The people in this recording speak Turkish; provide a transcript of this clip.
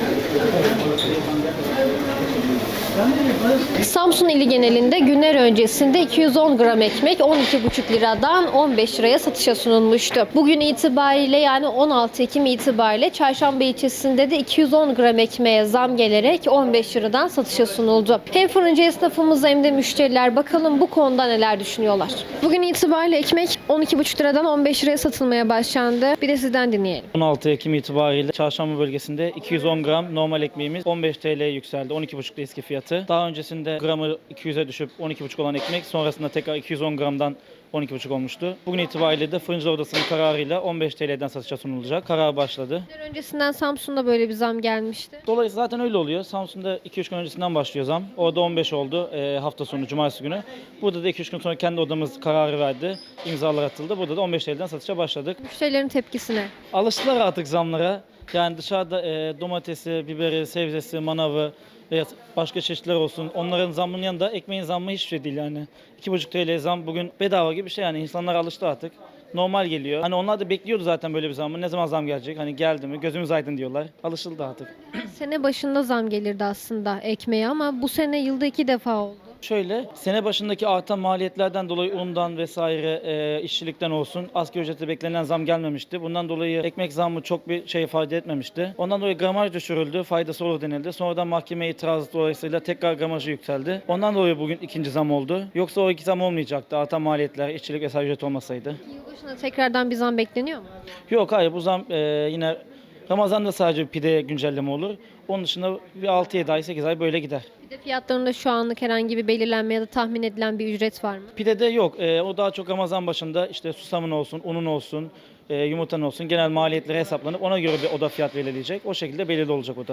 Thank you. Samsun ili genelinde günler öncesinde 210 gram ekmek 12,5 liradan 15 liraya satışa sunulmuştu. Bugün itibariyle yani 16 Ekim itibariyle Çarşamba ilçesinde de 210 gram ekmeğe zam gelerek 15 liradan satışa sunuldu. Hem fırıncı esnafımız hem de müşteriler bakalım bu konuda neler düşünüyorlar. Bugün itibariyle ekmek 12,5 liradan 15 liraya satılmaya başlandı. Bir de sizden dinleyelim. 16 Ekim itibariyle Çarşamba bölgesinde 210 gram normal ekmeğimiz 15 TL'ye yükseldi. 12,5 eski fiyatı. Daha öncesinde gramı 200'e düşüp 12,5 olan ekmek sonrasında tekrar 210 gramdan 12,5 olmuştu. Bugün itibariyle de Fırıncılar Odası'nın kararıyla 15 TL'den satışa sunulacak. Karar başladı. Günler öncesinden Samsun'da böyle bir zam gelmişti. Dolayısıyla zaten öyle oluyor. Samsun'da 2-3 gün öncesinden başlıyor zam. Orada 15 oldu e, hafta sonu cumartesi günü. Burada da 2-3 gün sonra kendi odamız kararı verdi. İmzalar atıldı. Burada da 15 TL'den satışa başladık. Müşterilerin tepkisine. Alıştılar artık zamlara. Yani dışarıda e, domatesi, biberi, sebzesi, manavı veya başka çeşitler olsun. Onların zammının yanında ekmeğin zammı hiçbir şey değil yani. 2,5 TL zam bugün bedava gibi bir şey yani. İnsanlar alıştı artık. Normal geliyor. Hani onlar da bekliyordu zaten böyle bir zammı. Ne zaman zam gelecek? Hani geldi mi? Gözümüz aydın diyorlar. Alışıldı artık. Sene başında zam gelirdi aslında ekmeğe ama bu sene yılda iki defa oldu. Şöyle, sene başındaki artan maliyetlerden dolayı undan vesaire e, işçilikten olsun asgari ücrete beklenen zam gelmemişti. Bundan dolayı ekmek zammı çok bir şey ifade etmemişti. Ondan dolayı gramaj düşürüldü, faydası olur denildi. Sonradan mahkeme itirazı dolayısıyla tekrar gramajı yükseldi. Ondan dolayı bugün ikinci zam oldu. Yoksa o iki zam olmayacaktı artan maliyetler, işçilik vesaire ücret olmasaydı. Yılbaşında tekrardan bir zam bekleniyor mu? Yok hayır bu zam e, yine Ramazan'da sadece pide güncelleme olur. Onun dışında bir 6-7 ay 8 ay böyle gider. Bir de fiyatlarında şu anlık herhangi bir belirlenme ya da tahmin edilen bir ücret var mı? Pidede yok. E, o daha çok Ramazan başında işte susamın olsun, unun olsun, e, yumurtanın olsun genel maliyetleri hesaplanıp ona göre bir oda fiyat belirleyecek. O şekilde belirli olacak o